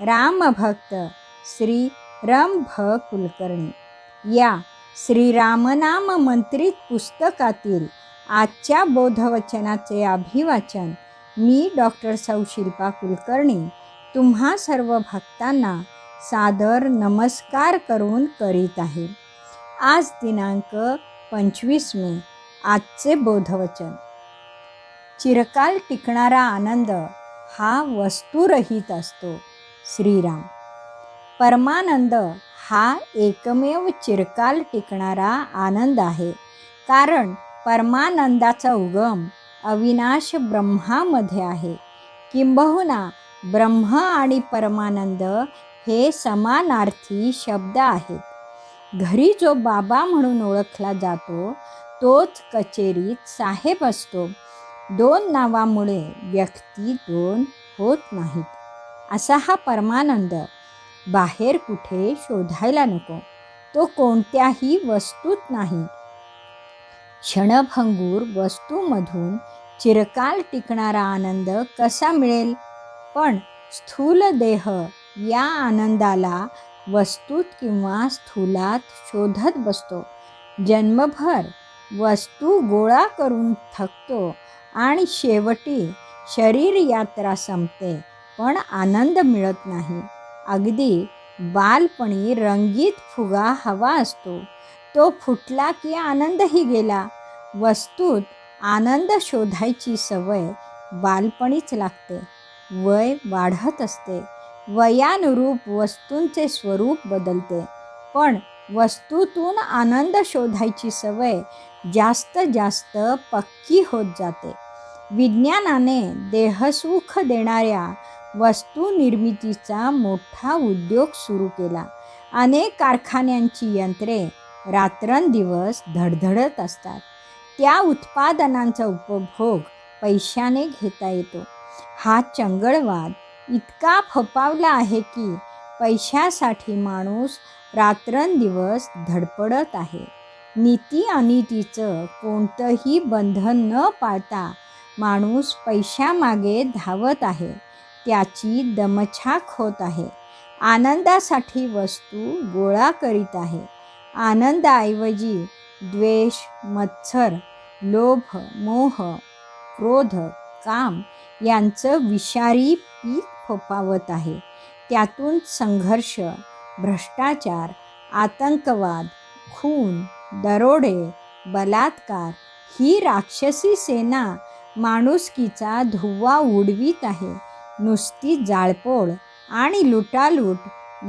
रामभक्त श्री रम भ कुलकर्णी या श्रीरामनाम मंत्रित पुस्तकातील आजच्या बोधवचनाचे अभिवाचन मी डॉक्टर सौ शिल्पा कुलकर्णी तुम्हा सर्व भक्तांना सादर नमस्कार करून करीत आहे. आज दिनांक पंचवीस मे आजचे बोधवचन. चिरकाल टिकणारा आनंद हा वस्तुरहित असतो. श्रीराम. परमानंद हा एकमेव चिरकाल टिकणारा आनंद आहे. कारण परमानंदाचा उगम अविनाश ब्रह्मामध्ये आहे. किंबहुना ब्रह्म आणि परमानंद हे समानार्थी शब्द आहेत. घरी जो बाबा म्हणून ओळखला जातो तोच कचेरीत साहेब असतो. दोन नावामुळे व्यक्ती दोन होत नाहीत. असा हा परमानंद बाहेर कुठे शोधायला नको. तो कोणत्याही वस्तूत नाही. क्षणभंगूर वस्तूमधून चिरकाल टिकणारा आनंद कसा मिळेल? पण स्थूल देह या आनंदाला वस्तूत किंवा स्थूलात शोधत बसतो. जन्मभर वस्तू गोळा करून थकतो आणि शेवटी शरीर यात्रा संपते. पण आनंद मिळत नाही. अगदी बालपणी रंगीत फुगा हवा असतो. तो फुटला की आनंदही गेला. वस्तूत आनंद शोधायची सवय बालपणीच लागते. वय वाढत असते. वयानुरूप वस्तूंचे स्वरूप बदलते. पण वस्तूतून आनंद शोधायची सवय जास्त जास्त पक्की होत जाते. विज्ञानाने देहसुख देणाऱ्या वस्तू निर्मितीचा मोठा उद्योग सुरू केला. अनेक कारखान्यांची यंत्रे रात्रंदिवस धडधडत असतात. त्या उत्पादनांचा उपभोग पैशाने घेता येतो. हा चंगळवाद इतका फपावला आहे की पैशासाठी माणूस रात्रंदिवस धडपडत आहे. नीती अनितीचं कोणतंही बंधन न पाळता माणूस पैशामागे धावत आहे. त्याची दमछाक होत आहे. आनंदासाठी वस्तू गोळा करीत आहे. आनंदाऐवजी द्वेष मत्सर लोभ मोह क्रोध काम यांचं विषारी पीक फोपावत आहे. त्यातून संघर्ष भ्रष्टाचार आतंकवाद खून दरोडे बलात्कार ही राक्षसी सेना माणुसकीचा धुव्वा उडवीत आहे. नुसती जाळपोळ आणि लुटालूट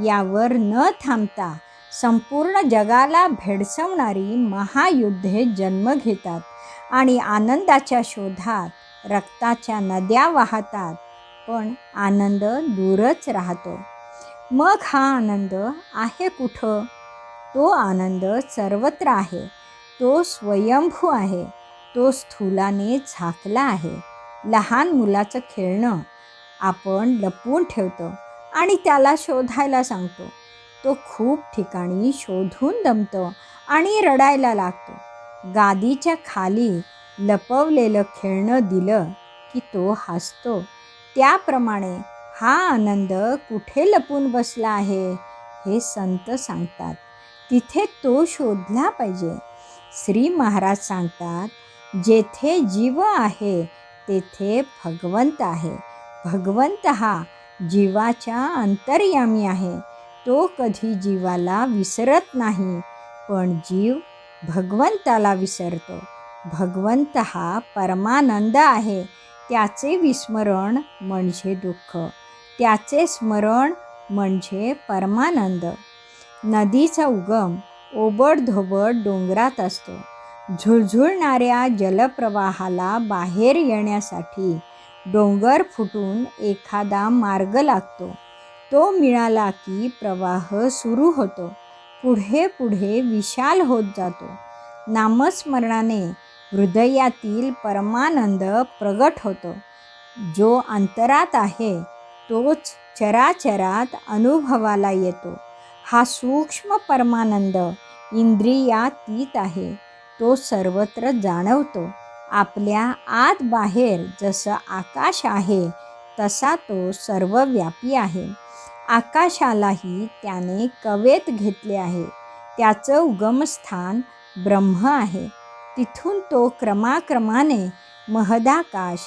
यावर न थांबता संपूर्ण जगाला भेडसवणारी महायुद्धे जन्म घेतात आणि आनंदाच्या शोधात रक्ताच्या नद्या वाहतात पण आनंद दूरच राहतो. मग हा आनंद आहे कुठं? तो आनंद सर्वत्र आहे. तो स्वयंभू आहे. तो स्थूलाने झाकला आहे. लहान मुलाचं खेळणं आपण लपवून ठेवतो आणि त्याला शोधायला सांगतो. तो खूप ठिकाणी शोधून दमतो आणि रडायला लागतो. गादीच्या खाली लपवलेलं खेळणं दिलं की तो हसतो. त्याप्रमाणे हा आनंद कुठे लपून बसला आहे हे संत सांगतात. तिथे तो शोधला पाहिजे. श्री महाराज सांगतात जेथे जीव आहे तेथे भगवंत आहे. भगवंत हा जीवाच्या अंतर्यामी आहे. तो कधी जीवाला विसरत नाही पण जीव भगवंताला विसरतो. भगवंत हा परमानंद आहे. त्याचे विस्मरण म्हणजे दुःख. त्याचे स्मरण म्हणजे परमानंद. नदीचा उगम ओबडधोबड डोंगरात असतो. झुळझुळणाऱ्या जलप्रवाहाला बाहेर येण्यासाठी डोंगर फुटून एखादा मार्ग लागतो. तो मिळाला की प्रवाह सुरू होतो. पुढे पुढे विशाल होत जातो. नामस्मरणाने हृदयातील परमानंद प्रगट होतो. जो अंतरात आहे तोच चराचरात अनुभवाला येतो. हा सूक्ष्म परमानंद इंद्रियातीत आहे. तो सर्वत्र जाणवतो. आपल्या आत बाहेर जसं आकाश आहे तसा तो सर्वव्यापी आहे. आकाशालाही त्याने कवेत घेतले आहे. त्याचं उगमस्थान ब्रह्म आहे. तिथून तो क्रमाक्रमाने महदाकाश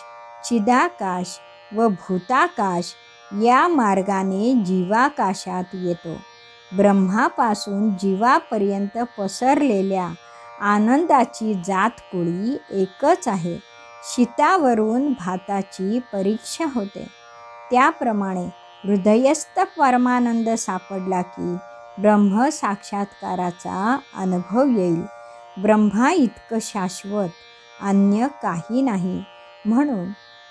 चिदाकाश व भूताकाश या मार्गाने जीवाकाशात येतो. ब्रह्मापासून जीवापर्यंत पसरलेल्या आनंदाची जात कुळी एकच आहे. शीतावरून भाताची परीक्षा होते. त्याप्रमाणे हृदयस्थ परमानंद सापडला की ब्रह्म साक्षात्काराचा अनुभव येईल. ब्रह्मा इतकं शाश्वत अन्य काही नाही. म्हणून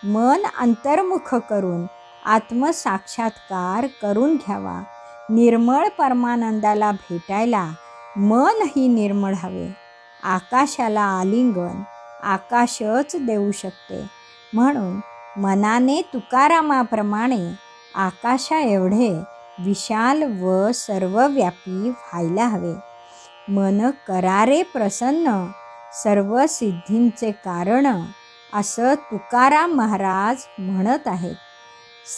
मन अंतर्मुख करून आत्मसाक्षात्कार करून घ्यावा. निर्मळ परमानंदाला भेटायला मनही निर्मळ हवे. आकाशाला आलिंगन आकाशच देऊ शकते. म्हणून मनाने तुकारामाप्रमाणे आकाशा एवढे विशाल व सर्वव्यापी व्हायला हवे. मन करारे प्रसन्न सर्व सिद्धींचे कारण असं तुकाराम महाराज म्हणत आहेत.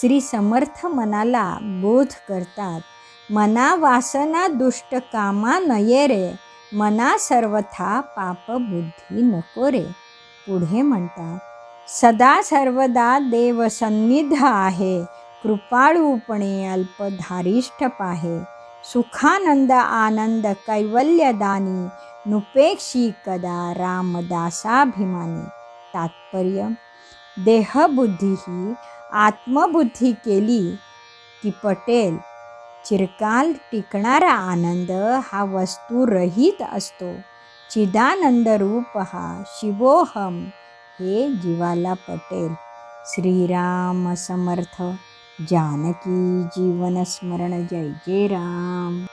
श्री समर्थ मनाला बोध करतात. मना वासना दुष्ट कामा नये रे मना सर्वथा पाप बुद्धी नको रे. पुढे म्हणतात सदा सर्वदा देव सन्निध आहे. कृपाळूपणे अल्पधारिष्ठ पाहे. सुखानंद आनंद कैवल्यदानी. नुपेक्षी कदा रामदासाभिमानी. तात्पर्य देहबुद्धी ही आत्मबुद्धी केली की पटेल चिरकाल टिकणारा आनंद हा वस्तूरहित असतो. चिदानंद रूप हा शिवोहम हे जीवाला पटेल. श्रीराम समर्थ. जानकी जीवन स्मरण. जय जय राम.